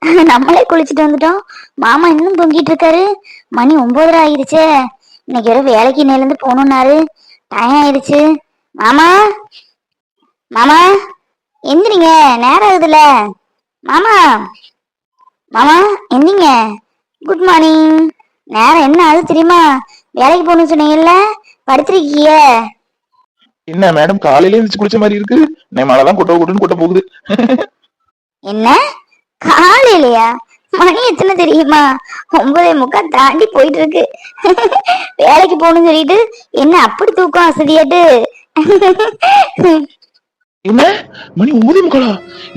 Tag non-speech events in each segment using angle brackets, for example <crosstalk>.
<laughs> நம்மளே குளிச்சுட்டு வந்துட்டோம். மாமா இன்னும் தூங்கிட்டு இருக்காரு. மணி ஒன்பதரை ஆயிருச்சே இன்னைக்கு வேற வேலைக்கு நேர்ந்து போகணும்னாரு. டைம் ஆயிடுச்சு. மாமா? மாமா? எந்திரிங்க. நேரம் ஆகுதுல மாமா? மாமா எந்திங்க. குட் மார்னிங் நேரம் என்ன ஆகுது தெரியுமா? வேலைக்கு போகணும்னு சொன்னீங்கல்ல. படுத்திருக்கீங்க. என்ன மேடம் காலையில எழுந்துச்சு குளிச்ச மாதிரி இருக்கு? நான் மழை தான் கொட்ட கொட்டுன்னு கொட்ட போகுது. <laughs> என்ன? காலையிலயா மணி எத்தனை தெரியுமா? ஒன்பதே முக்கால் தாண்டி போயிட்டு இருக்கு வேலைக்கு போகணும்னு சொல்லிட்டு என்ன அப்படி தூக்கம் அசதியாட்டு? என்ன? மணி ஒன்பதே முக்காலா?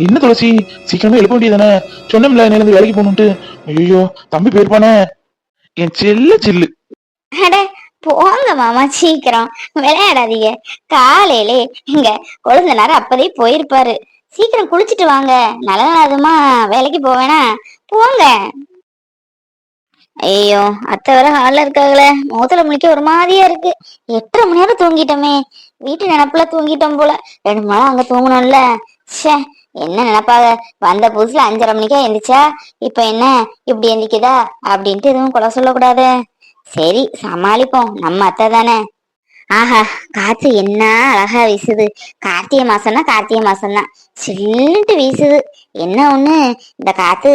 என்ன துளசி? சீக்கிரமா எழுப்ப வேண்டியதானே சொன்னோம்ல நேரம் வேலைக்கு போகணும்ட்டு ஐயோ தம்பி போயிருப்பானே என் செல்ல சில்லு. அட போங்க மாமா சீக்கிரம். விளையாடாதீங்க. காலையிலே இங்க கொழுந்தனார் அப்பதே போயிருப்பாரு. சீக்கிரம் குளிச்சிட்டு வாங்க. நல்ல நாளதுமா வேலைக்கு போவேனா? போங்க. ஐயோ அத்தை வர ஹால்ல இருக்காங்களே. முகத்துல முழிக்க ஒரு மாதிரியா இருக்கு. எட்டரை மணி நேரம் தூங்கிட்டோமே. வீட்டு நினப்புல தூங்கிட்டோம் போல. ரெண்டு மணி நேரம் அங்க தூங்கணும்ல. ச்சே என்ன நினைப்பாக. வந்த புதுசுல அஞ்சரை மணிக்கா எந்திரிச்சா? இப்ப என்ன? இப்படி எந்திரிக்குதா? அப்படின்ட்டு எதுவும் கொலை சொல்லக்கூடாது. சரி சமாளிப்போம். நம்ம அத்தை தானே. ஆஹா காத்து என்ன அழகா வீசுது. கார்த்திகை மாசம்னா கார்த்திகை மாசம்தான். சில்லுட்டு வீசுது. என்ன ஒண்ணு? இந்த காத்து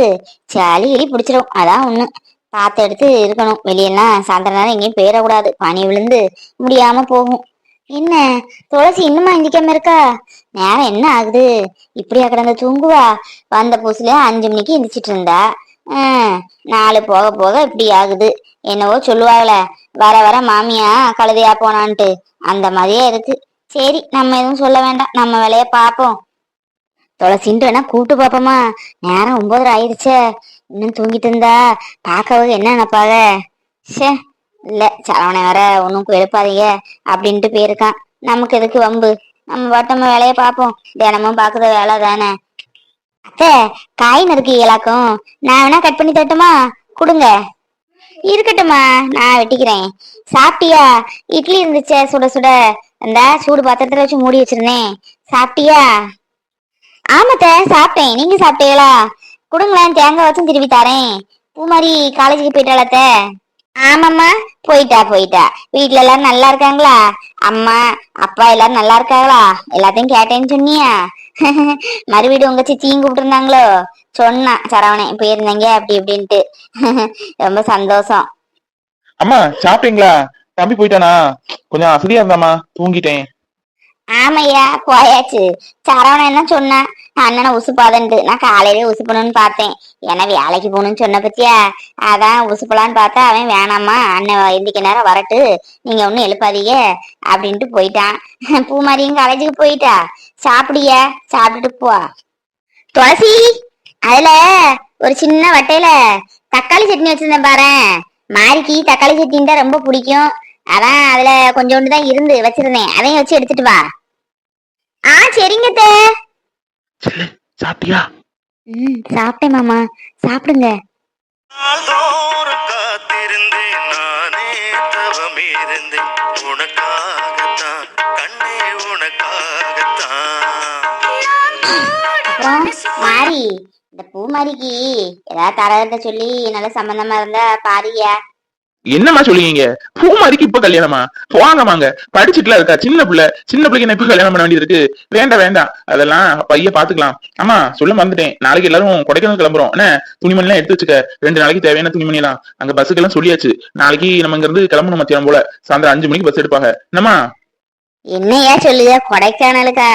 சளி கிளி பிடிச்சிடும் அதான் ஒண்ணு. பார்த்து எடுத்து இருக்கணும். வெளியெல்லாம் சாயந்தரம் நேரம் எங்கேயும் போயிடக்கூடாது பனி விழுந்து முடியாம போகும். என்ன? துளசி இன்னுமா எந்திக்காம இருக்கா? நேரம் என்ன ஆகுது? இப்படியா கிடந்த தூங்குவா. வந்த புதுசுல அஞ்சு மணிக்கு எந்திரிச்சிட்டு இருந்தா. நாலு போக போக இப்படி ஆகுது. என்னவோ சொல்லுவாங்களே. வர வர மாமியா கழுதையா போனான்ட்டு. அந்த மாதிரியே இருக்கு. சரி நம்ம எதுவும் சொல்ல வேண்டாம். நம்ம வேலைய பார்ப்போம் துளசின்ட்டு வேணா கூப்பிட்டு பாப்போமா. நேரம் ஒன்பதரை ஆயிடுச்சே. இன்னும் தூங்கிட்டு இருந்தா பார்க்கவது என்ன நினைப்பாக சே இல்ல சரவணை வேற ஒன்றும் எழுப்பாதீங்க அப்படின்ட்டு போயிருக்கான். நமக்கு எதுக்கு வம்பு? நம்ம பாட்டு வேலையை வேலைய பார்ப்போம் தினமும் பாக்குற வேலை தானே. அத்தை காய் இயலாக்கும் நான் வேணா கட் பண்ணி தட்டுமா கொடுங்க. இருக்கட்டும்மா நான் வெட்டிக்கிறேன். சாப்பிட்டியா? இட்லி இருந்துச்சே சுட சுட. அந்த சூடு பாத்திரத்துல வச்சு மூடி வச்சிருந்தேன். சாப்பிட்டியா? ஆமாத்த சாப்பிட்டேன். நீங்க சாப்பிட்டீங்களா? கொடுங்களேன் தேங்காய் வச்சும் திருப்பி தரேன். பூமாரி காலேஜுக்கு போயிட்டாளத்த. ஆமாம்மா போயிட்டா போயிட்டா. வீட்டுல எல்லாரும் நல்லா இருக்காங்களா? அம்மா அப்பா எல்லாரும் நல்லா இருக்காங்களா? எல்லாத்தையும் கேட்டேன்னு சொன்னியா? <laughs> மறுபடியும் உங்க சிச்சியும் கூப்பிட்டு இருந்தாங்களோ? சொன்னா சரவணன் போயிருந்தீங்க அப்படி இப்படின்ட்டு. ரொம்ப சந்தோஷம். அம்மா சாப்பிட்டீங்களா? தம்பி போயிட்டானா? கொஞ்சம் அசதியா இருந்தாமா தூங்கிட்டேன். ஆமையா போயாச்சு. சரவணன் என்ன சொன்னான் அண்ணனை உசுப்பாதன்ட்டு. நான் காலையிலே உசுப்பணும்னு பார்த்தேன். ஏன்னா வேலைக்கு போகணும்னு சொன்ன பத்தியா? அதான் உசுப்பலான்னு பார்த்தா அவன் வேணாமா அண்ணன் எந்திக்க நேரம் வரட்டு. நீங்க ஒன்னும் எழுப்பாதீங்க அப்படின்ட்டு போயிட்டான். பூமாரியும் காலேஜுக்கு போயிட்டா. சாப்பிடிய? சாப்பிட்டுட்டு போ. துளசி! அதுல ஒரு சின்ன வட்டையில தக்காளி சட்னி வச்சிருந்தேன் பாரேன். மாரிக்கு தக்காளி சட்னி தான் ரொம்ப பிடிக்கும். அதான் அதுல கொஞ்சோண்டு தான் இருந்து வச்சிருந்தேன். அதையும் வச்சு எடுத்துட்டு வா. ஆ சரிங்க தே. சாப்பிட்டியா? ம் சாப்பிட்டேன் மாமா. சாப்பிடுங்க. நாள்தோறும் இந்த பூமாரிக்கு ஏதாவது தரகத்தை சொல்லி நல்ல சம்பந்தமா இருந்தா பாருயா என்னம்மா சொல்லுவீங்க? பூமாரிக்கு இப்ப கல்யாணமா? போங்கம்மாங்க படிச்சுட்டுல இருக்கா? சின்ன பிள்ளை. சின்ன பிள்ளைக்கு என்ன இப்ப கல்யாணம் பண்ண வேண்டியது இருக்கு. வேண்டாம் வேண்டாம். அதெல்லாம் பைய பாத்துக்கலாம். அம்மா சொல்ல மறந்துட்டேன். நாளைக்கு எல்லாரும் கொடைக்கானல் கிளம்புறோம். என்ன? துணிமணி எல்லாம் எடுத்து வச்சுக்க. ரெண்டு நாளைக்கு தேவையான துணிமணி எல்லாம் அங்க பஸ்ஸுக்கு எல்லாம் சொல்லியாச்சு. நாளைக்கு நம்ம இங்க இருந்து கிளம்பணும் மத்தியானம் போல. சாயந்தரம் அஞ்சு மணிக்கு பஸ் எடுப்பாங்க. என்னம்மா? என்னையா சொல்லுத? கொடைக்கானலுக்கா?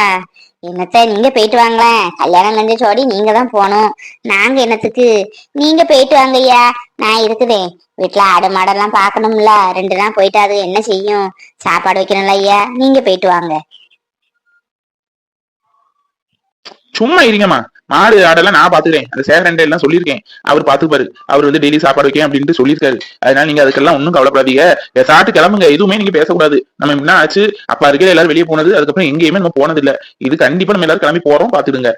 என்னத்த நீங்க போயிட்டு வாங்களேன். கல்யாணம் நெஞ்ச சோடி நீங்க தான் போகணும் நாங்க என்னத்துக்கு? நீங்க போயிட்டு வாங்கய்யா நான் இருக்குதேன் வீட்டுல ஆடு மாடெல்லாம் பார்க்கணும்ல. ரெண்டு நாள் போயிட்டாது அது என்ன செய்யும்? சாப்பாடு வைக்கணும்ல ஐயா. நீங்க போயிட்டு வாங்க. சும்மா இருங்கம்மா. மாடு ஆடெல்லாம் நான் பாத்துக்கிறேன். அந்த சேகரண்டே எல்லாம் சொல்லியிருக்கேன். அவர் பாத்துப்பாரு. அவர் வந்து டெய்லி சாப்பாடு வைக்கேன் அப்படின்ட்டு சொல்லியிருக்காரு. அதனால நீங்க அதுக்கெல்லாம் ஒன்றும் கவலைப்படாதீங்க. சாப்பிட்டு கிளம்புங்க. எதுவுமே நீங்க பேசக்கூடாது. நம்ம என்ன ஆச்சு? அப்பா இருக்கிற எல்லாரும் வெளியே போனது. அதுக்கப்புறம் எங்கேயுமே நம்ம போனது இல்ல இது கண்டிப்பா நம்ம எல்லாரும் கிளம்பி போறோம். பாத்துடுங்க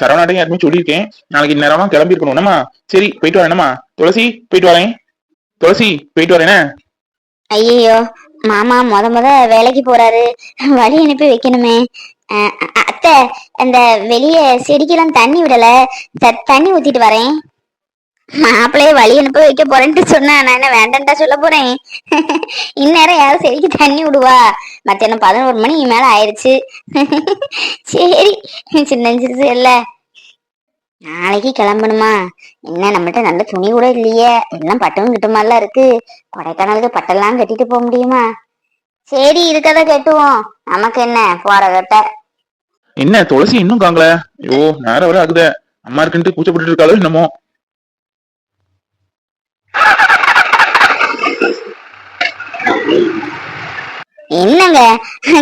சரவணாட்டையும் யாருமே சொல்லியிருக்கேன். நாளைக்கு இந்நேரமா கிளம்பி இருக்கணும் என்னமா சரி போயிட்டு வரேனமா துளசி போயிட்டு வரேன். துளசி போயிட்டு வரேனே. ஐயோ மாமா முத முத வேலைக்கு போறாரு. வழி அனுப்பி வைக்கணுமே. அத்தை அந்த வெளியே செடிக்கெல்லாம் தண்ணி விடல. தண்ணி ஊத்திட்டு வரேன். மாப்பிள்ளைய வழி அனுப்ப வைக்க போறேன்ட்டு சொன்னா நான் என்ன வேண்டாம்டா சொல்ல போறேன். <laughs> இந்நேரம் யாரும் செடிக்கு தண்ணி விடுவா. மத்தியானம் பதினோரு மணி மேல ஆயிடுச்சு <laughs> சரி சின்ன சிறுசு இல்ல. நாளைக்கு கிளம்பணுமா? என்ன நம்மகிட்ட நல்ல துணி கூட இல்லையே. எல்லாம் பட்டும் கிட்டுமாலாம் இருக்கு. கொடைக்கானலுக்கு பட்டெல்லாம் கட்டிட்டு போக முடியுமா? சரி இருக்கத கட்டுவோம். நமக்கு என்ன? போற கட்ட. என்ன துளசி இன்னும் காங்கல? ஐயோ நேரம் வர ஆகுதே. அம்மா இருக்குன்ட்டு கூச்சப்பட்டு இருக்காளோ என்னமோ? என்னங்க?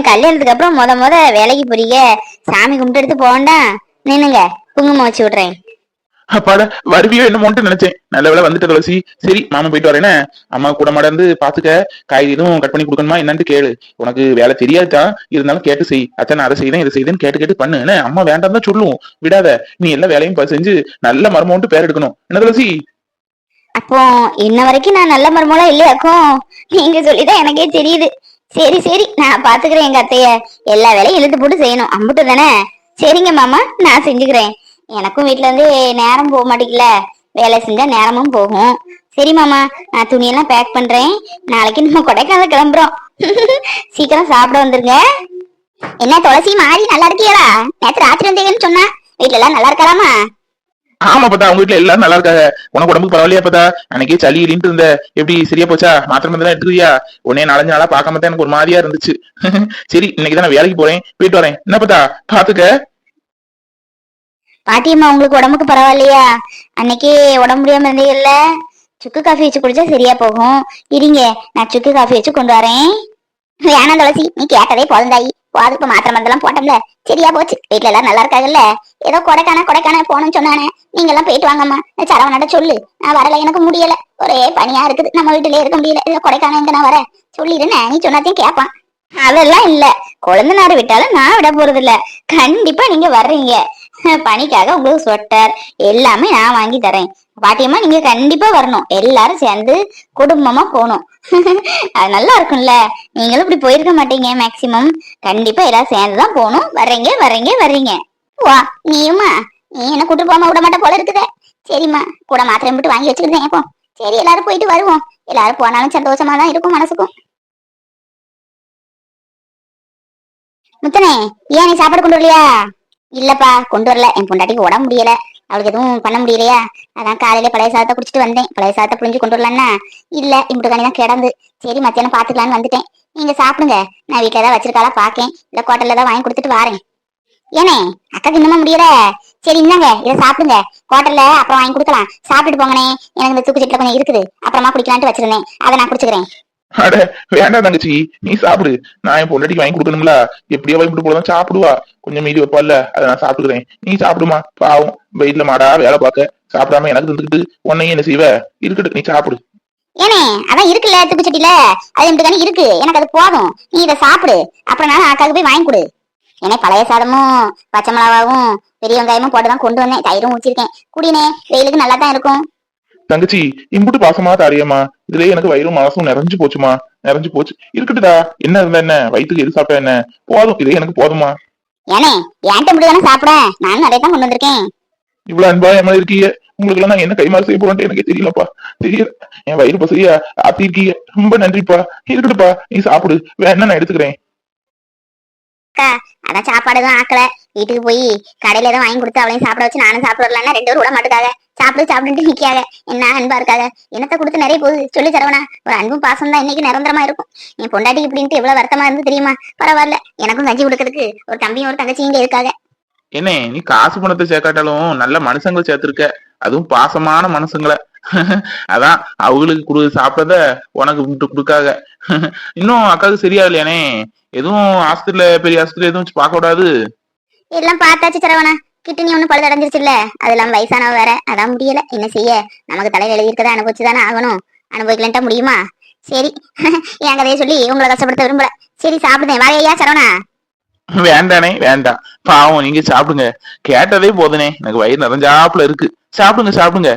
கல்யாணத்துக்கு அப்புறம் முத முத வேலைக்கு போறீங்க. சாமி கும்பிட்டு எடுத்து போகண்டா? நின்னுங்க குங்குமம் வச்சு விடுறேன். அப்பாட வருவியோ என்னமோன்ட்டு நினைச்சேன். நல்ல வேலை வந்துட்ட துளசி. சரி மாமா போயிட்டு வரேனே. அம்மா கூட மடந்து பாத்துக்க. காய் எதுவும் கட் பண்ணி கொடுக்கணுமா என்னன்னு கேளு. உனக்கு வேலை தெரியாதுதான் இருந்தாலும் கேட்டு செய். அத்தை நான் அதை செய்தேன் இதை செய்தேன்னு கேட்டு கேட்டு பண்ணு. அம்மா வேண்டாம் தான் சொல்லுவோம். விடாத. நீ எல்லா வேலையும் செஞ்சு நல்ல மரமோன்ட்டு பேர் எடுக்கணும். என்ன துளசி? அப்போ இன்ன வரைக்கும் நான் நல்ல மருமகளா இல்லையாக்கும் நீங்க சொல்லிதான் எனக்கே தெரியுது. சரி சரி நான் பாத்துக்கிறேன் எங்க அத்தைய. எல்லா வேலையும் இழுத்து போட்டு செய்யணும். அம்புட்டு தானே? சரிங்க மாமா நான் செஞ்சுக்கிறேன். எனக்கும் வீட்ல இருந்து நேரம் போக மாட்டேங்கல வேலை செஞ்சா நேரமும் போகும். சரி மாமா நான் துணியெல்லாம் பேக் பண்றேன். நாளைக்கு நம்ம கொடைக்கானல் கிளம்புறோம். <laughs> சீக்கிரம் சாப்பிட வந்துருங்க. என்ன துளசி மாறி நல்லா இருக்கியாடா? நேற்று ராத்திரி வந்தீங்கன்னு சொன்னா. வீட்ல எல்லாம் நல்லா இருக்கலாமா ஆமா பத்தா அவங்க வீட்டுல எல்லாரும் நல்லா இருக்காங்க. உனக்கு உடம்புக்கு பரவாயில்லையா பத்தா அன்னைக்கே சளி இலின்ட்டு இருந்த. எப்படி சரியா போச்சா? மாத்திரை மருந்து எடுத்துக்கிறியா? உடனே நாலஞ்சு நாளா பாக்காம தான் எனக்கு ஒரு மாதிரியா இருந்துச்சு. <laughs> சரி இன்னைக்கு தான் நான் வேலைக்கு போறேன். போயிட்டு வரேன். என்ன பத்தா பாத்துக்க. பாட்டியம்மா உங்களுக்கு உடம்புக்கு பரவாயில்லையா? அன்னைக்கு உடம்பு முடியாம இருந்தீங்கல்ல? சுக்கு காஃபி வச்சு குடிச்சா சரியா போகும். இருங்க நான் சுக்கு காஃபி வச்சு கொண்டு வரேன். வேணாம் துளசி நீ கேட்டதே போதந்தாயி வாதுப்பு மாத்திர மாத்திரை மருந்தெல்லாம் போட்டோம்ல. சரியா போச்சு. வீட்டுல எல்லாம் நல்லா இருக்காங்கல்ல? ஏதோ கொடைக்கான கொடைக்கான போகணும்னு சொன்னானே. நீங்க எல்லாம் போயிட்டு வாங்கம்மா. நான் சரவணாட்ட சொல்லு. நான் வரல எனக்கு முடியல. ஒரே பனியா இருக்குது. நம்ம வீட்டுல இருக்க முடியல. ஏதோ கொடைக்கான எங்க நான் வரேன் சொல்லிடுனேன் நீ சொன்னாத்தையும் கேட்பான் அதெல்லாம் இல்ல. குழந்தைனாரு விட்டாலும் நான் விட போறது இல்ல கண்டிப்பா நீங்க வர்றீங்க. பனிக்காக உங்களுக்கு ஸ்வெட்டர் எல்லாமே நான் வாங்கி தரேன். பாட்டியம்மா நீங்க கண்டிப்பா வரணும். எல்லாரும் சேர்ந்து குடும்பமா போகணும். <laughs> அது நல்லா இருக்கும்ல. நீங்களும் இப்படி போயிருக்க மாட்டீங்க மேக்சிமம் கண்டிப்பா எல்லாரும் சேர்ந்து தான் போகணும். வர்றீங்க வர்றீங்க வர்றீங்க. வா நீயுமா நீ என்ன கூட்டு போகாம விட மாட்ட போல இருக்குதே. சரிம்மா கூட மாத்திரை மட்டும் வாங்கி வச்சுக்கிட்டேன் இப்போ சரி எல்லாரும் போயிட்டு வருவோம். எல்லாரும் போனாலும் சந்தோஷமா தான் இருக்கும் மனசுக்கும். முத்தனே ஏன் நீ சாப்பாடு கொண்டு வரலையா? இல்லப்பா கொண்டு வரல. என் பொண்டாட்டிக்கு உடம்பு முடியல. அவளுக்கு எதுவும் பண்ண முடியலையா? அதான் காலையில பழைய சாதத்தை குடிச்சிட்டு வந்தேன். பழைய சாதத்தை புரிஞ்சு கொண்டு வரலான்னா? இல்ல இப்படி தான் கிடந்து. சரி மத்தியானம் பாத்துக்கலான்னு வந்துட்டேன். நீங்க சாப்பிடுங்க. நான் வீட்டுல ஏதாவது வச்சிருக்காளா பாக்கேன். இல்ல ஹோட்டல்ல தான் வாங்கி கொடுத்துட்டு வாரேன். ஏனே அக்காக்கு இன்னமும் முடியல. சரி இந்தாங்க. இதை சாப்பிடுங்க. ஹோட்டல்ல அப்புறம் வாங்கி கொடுக்கலாம். சாப்பிட்டுட்டு போங்கனே எனக்கு இந்த தூக்கு கொஞ்சம் இருக்குது. அப்புறமா குடிக்கலான்ட்டு வச்சிருந்தேன். அதை நான் குடிச்சுக்கிறேன். அட வேண்டாம் தங்கச்சி நீ சாப்பிடு. நான் என் பொண்டாட்டிக்கு வாங்கி கொடுக்கணும்ல. எப்படியோ வாங்கி போலதான் சாப்பிடுவா. கொஞ்சம் மீதி வைப்பால அதை நான் சாப்பிட்டுக்கிறேன். நீ சாப்பிடுமா? பாவம் வெயிட்ல மாடா வேலை பார்க்க. சாப்பிடாம எனக்கு தந்துக்கிட்டு உன்னையும் என்ன செய்வ? இருக்கட்டும் நீ சாப்பிடு. ஏனே அதான் இருக்குல்ல தூக்குச்சட்டில அது எனக்கு தானே இருக்கு. எனக்கு அது போதும். நீ இதை சாப்பிடு. அப்புறம் நான் அக்காவுக்கு போய் வாங்கி கொடு. ஏன்னா பழைய சாதமும் பச்சை மிளகாவும் பெரிய வெங்காயமும் போட்டு தான் கொண்டு வந்தேன். தயிரும் ஊச்சிருக்கேன் குடினே வெயிலுக்கு நல்லா தான் இருக்கும். தங்கச்சி இம்புட்டு பாசமா தாரியம்மா இதுலயே எனக்கு வயிறும் மனசும் நிறைஞ்சு போச்சுமா நிறைஞ்சு போச்சு. இருக்கட்டுடா என்ன இருந்தா என்ன? வயிற்றுக்கு எது சாப்பிட்டா என்ன? போதும். இதே எனக்கு போதுமா ஏனே என்கிட்ட முடிவு தானே சாப்பிட? நானும் நிறைய தான் கொண்டு வந்திருக்கேன். இவ்வளவு அன்பா என் மேல இருக்கீங்க. உங்களுக்கு எல்லாம் நான் என்ன கைமாறு செய்ய போறேன்ட்டு எனக்கு தெரியலப்பா. தெரியல. என் வயிறு பசியா? ஆத்தி இருக்கீங்க ரொம்ப நன்றிப்பா. இருக்கட்டுப்பா நீ சாப்பிடு. வேணா நான் எடுத்துக்கிறேன். அதான் சாப்பாடு தான் ஆக்கல. வீட்டுக்கு போய் கடையில தான் வாங்கி கொடுத்து அவளையும் சாப்பிட வச்சு நானும் சாப்பிட வரலாம்னா ரெண்டு பேரும் விட மாட்டுக்காக. சாப்பிடு சாப்பிட்டு நிக்காக என்ன அன்பா இருக்காக என்னத்தை கொடுத்து நிறைய போகுது. சொல்லி தரவனா ஒரு அன்பும் பாசம் தான் இன்னைக்கு நிரந்தரமா இருக்கும். என் பொண்டாட்டி இப்படின்ட்டு எவ்வளவு வருத்தமா இருந்து தெரியுமா? பரவாயில்ல. எனக்கும் கஞ்சி கொடுக்கறதுக்கு ஒரு தம்பியும் ஒரு தங்கச்சியும் இங்க இருக்காங்க. என்ன நீ காசு பணத்தை சேர்க்காட்டாலும் நல்ல மனுஷங்க சேர்த்திருக்க. அதுவும் பாசமான மனுஷங்களை. அதான் அவங்களுக்கு குடு சாப்பிட்டத உனக்கு விட்டு கொடுக்காக. இன்னும் அக்காவுக்கு சரியா இல்லையானே எதுவும் ஆஸ்பத்திரியில பெரிய ஆஸ்பத்திரி எதுவும் பார்க்க கூடாது? எல்லாம் பார்த்தாச்சு சரவணா. கிட்னி ஒண்ணு பழுது அடைஞ்சிருச்சுல்ல? அது இல்லாம வயசானவ வேற. அதான் முடியல. என்ன செய்ய? நமக்கு தலையில எழுதியிருக்கதை அனுபவிச்சு தானே ஆகணும். அனுபவிக்கலன்ட்டா முடியுமா? சரி. <laughs> என் கதையை சொல்லி உங்களை கஷ்டப்படுத்த விரும்பல. சரி சாப்பிடுதேன். வாழையா சரவணா. வேண்டானே வேண்டாம். பாவம் நீங்க சாப்பிடுங்க. கேட்டதே போதுனே. எனக்கு வயிறு நிறைஞ்சாப்புல இருக்கு. சாப்பிடுங்க சாப்பிடுங்க.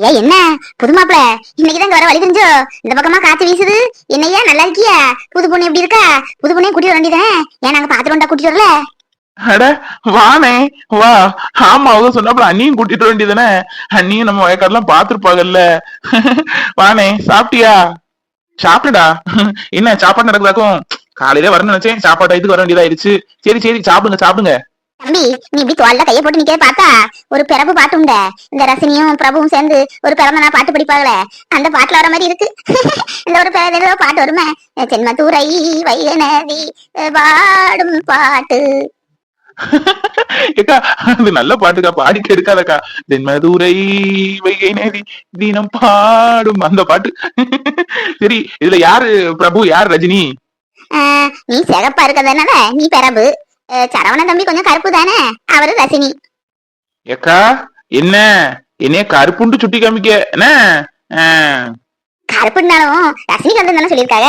ஏ என்ன? புது மாப்பிள இன்னைக்கு தான் வர வழி தெரிஞ்சோ? இந்த பக்கமா காத்து வீசுது. என்னையா நல்லா இருக்கியா? புது பொண்ணு எப்படி இருக்கா? புது பொண்ணே கூட்டிட்டு வர வேண்டியதானே ஏன் நாங்க பாத்துட்டு வந்தா கூட்டிட்டு வரல? அட வானே வா. ஆமா அவங்க சொன்னப்ப அண்ணியும் கூட்டிட்டு வர வேண்டியதானே அண்ணியும் நம்ம வயக்காடெல்லாம் பாத்துருப்பாங்கல்ல. வானே சாப்பிட்டியா? சாப்பிடுடா. என்ன சாப்பாடு நடக்குதாக்கும்? காலையில வரணும்னு நினைச்சேன். சாப்பாடு இதுக்கு வர வேண்டியதாயிருச்சு சரி சரி சாப்பிடுங்க சாப்பிடுங்க. தம்பி நீ இப்படி தோல்ல கைய போட்டு நிக்க பார்த்தா ஒரு பிறப்பு பாட்டுண்ட. இந்த ரசனியும் பிரபுவும் சேர்ந்து ஒரு பிறந்த நான் பாட்டு படிப்பாங்களே. அந்த பாட்டுல வர மாதிரி இருக்கு. <laughs> இந்த ஒரு ஏதோ பாட்டு வருமே. தென்மதுரை வைகை நதி பாடும் பாட்டு. அது நல்ல பாட்டுக்கா பாடி கெடுக்காதக்கா தென்மதுரை வைகை நதி தினம் பாடும் அந்த பாட்டு. சரி இதுல யாரு பிரபு யார் ரஜினி? நீ சிகப்பா இருக்கிறதுனால நீ அஹ், சரவண தம்பி கொஞ்சம் கருப்பு தானே அவரு ரசினி ஏக்கா என்ன? என்னைய கருப்புண்டு சுட்டி காமிக்க என்ன? கருப்புனாலும் ரசினிகாந்த் தானே சொல்லியிருக்காங்க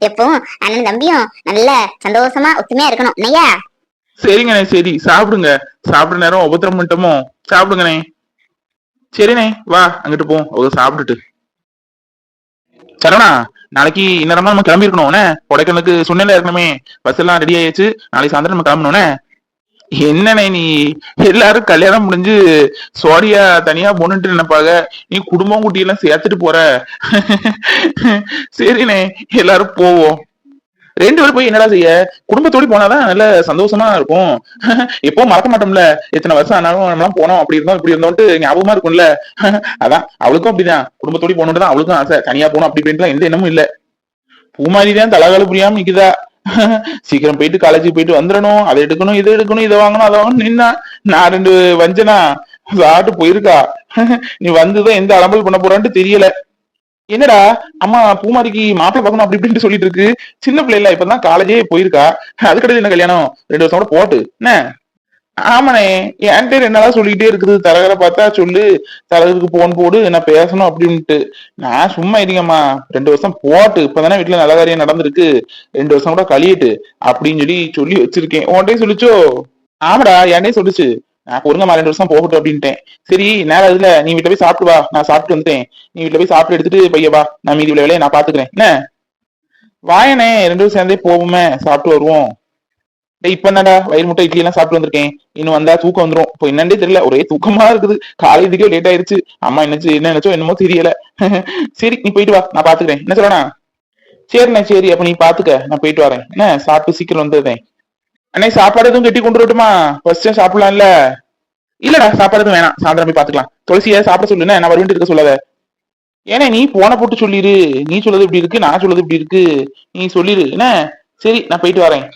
எப்பவும் அண்ணன் தம்பியும் நல்ல சந்தோஷமா ஒத்துமையா இருக்கணும் இல்லையா? சரிங்கண்ணே சரி. சாப்பிடுங்க. சாப்பிடுற நேரம் உபத்திரம் பண்ணிட்டோமோ? சாப்பிடுங்கண்ணே சரிண்ணே வா அங்கிட்டு போ. சாப்பிட்டுட்டு. சரவணா நாளைக்கு இந்நேரமா நம்ம கிளம்பி இருக்கணும்னே கொடைக்கானலுக்கு சொன்னேன்ல இருக்கணுமே பஸ் எல்லாம் ரெடி ஆயிடுச்சு. நாளைக்கு சாயந்தரம் நம்ம கிளம்பணும்னே என்னண்ணே நீ? எல்லாரும் கல்யாணம் முடிஞ்சு சோடியா தனியா பொண்ணுட்டு நினைப்பாங்க. நீ குடும்பம் குட்டி எல்லாம் சேர்த்துட்டு போற. சரிண்ணே எல்லாரும் போவோம். ரெண்டு பேரும் போய் என்னடா செய்ய? குடும்பத்தோடு போனாதான் நல்ல சந்தோஷமா இருக்கும். <laughs> எப்போ மறக்க மாட்டோம்ல. எத்தனை வருஷம் ஆனாலும் நம்மளாம் போனோம். அப்படி இருந்தோம் இப்படி இருந்தோம்ட்டு ஞாபகமா இருக்கும்ல. <laughs> அதான் அவளுக்கும் அப்படிதான். குடும்பத்தோட போகணும்னு தான் அவளுக்கும் ஆசை. தனியா போகணும் அப்படி இப்படின்ட்டு எந்த எண்ணமும் இல்ல. பூமாரி தான் தலகால புரியாம நிக்குதா? <laughs> சீக்கிரம் போயிட்டு காலேஜுக்கு போயிட்டு வந்துடணும். அதை எடுக்கணும் இதை எடுக்கணும் இதை வாங்கணும் அதை வாங்கணும் நின்னா நான் ரெண்டு வஞ்சனா சாப்பிட்டு போயிருக்கா? நீ வந்துதான் எந்த அலம்பல் பண்ண போறான்ட்டு தெரியல. என்னடா அம்மா பூமாரிக்கு மாப்பிள்ளை பார்க்கணும் அப்படி இப்படின்ட்டு சொல்லிட்டு இருக்கு சின்ன பிள்ளைல இப்பதான் காலேஜே போயிருக்கா. அதுக்கடையில் என்ன கல்யாணம்? ரெண்டு வருஷம் கூட போட்டு. என்ன? ஆமாண்ணே என்கிட்ட ரெண்டு நாளா சொல்லிக்கிட்டே இருக்குது. தரகரை பார்த்தா சொல்லு தரகருக்கு போன் போடு என்ன பேசணும் அப்படின்ட்டு. நான் சும்மா இருக்கேம்மா ரெண்டு வருஷம் போட்டு இப்பதானே வீட்டுல நல்ல காரியம் நடந்திருக்கு. ரெண்டு வருஷம் கூட கழியிட்டு அப்படின்னு சொல்லி சொல்லி வச்சிருக்கேன். உன்கிட்டயும் சொல்லிச்சோ? ஆமாடா என்கிட்டயும் சொல்லுச்சு. நான் பொறுங்கம்மா ரெண்டு வருஷம் போகட்டும் அப்படின்ட்டேன். சரி நேரம் இதுல நீ வீட்டுல போய் சாப்பிட்டு வா. நான் சாப்பிட்டு வந்துட்டேன். நீ வீட்டுல போய் சாப்பிட்டு எடுத்துட்டு பையவா நான் மீதி உள்ள வேலையை நான் பாத்துக்கிறேன். என்ன? வாயனே ரெண்டு பேரும் சேர்ந்தே போவோமே. சாப்பிட்டு வருவோம். டேய் இப்ப என்னடா? வயிறு முட்டை இட்லி எல்லாம் சாப்பிட்டு வந்திருக்கேன். இன்னும் வந்தா தூக்கம் வந்துரும். இப்போ என்னன்னே தெரியல. ஒரே தூக்கமா இருக்குது. காலேஜுக்கே லேட் ஆயிருச்சு. அம்மா என்னச்சு என்ன நினைச்சோ என்னமோ தெரியல. <laughs> சரி நீ போயிட்டு வா. நான் பாத்துக்கிறேன். என்ன சொல்லணா சரிண்ணே சரி. அப்ப நீ பாத்துக்க. நான் போயிட்டு வரேன். என்ன? சாப்பிட்டு சீக்கிரம் வந்துடுறேன். அண்ணே சாப்பாடு எதுவும் கட்டி கொண்டு வரட்டுமா? ஃபர்ஸ்ட் சாப்பிடலாம்ல. இல்லடா சாப்பாடு எதுவும் வேணாம். சாயந்தரம் போய் பாத்துக்கலாம் துளசிய சாப்பிட சொல்லுண்ணே. நான் வருவன்ட்டு இருக்க சொல்லாத. ஏன்னா நீ போன போட்டு சொல்லிரு. நீ சொல்றது இப்படி இருக்கு நான் சொல்றது இப்படி இருக்கு. நீ சொல்லிடு என்ன? சரி நான் போயிட்டு வரேன்.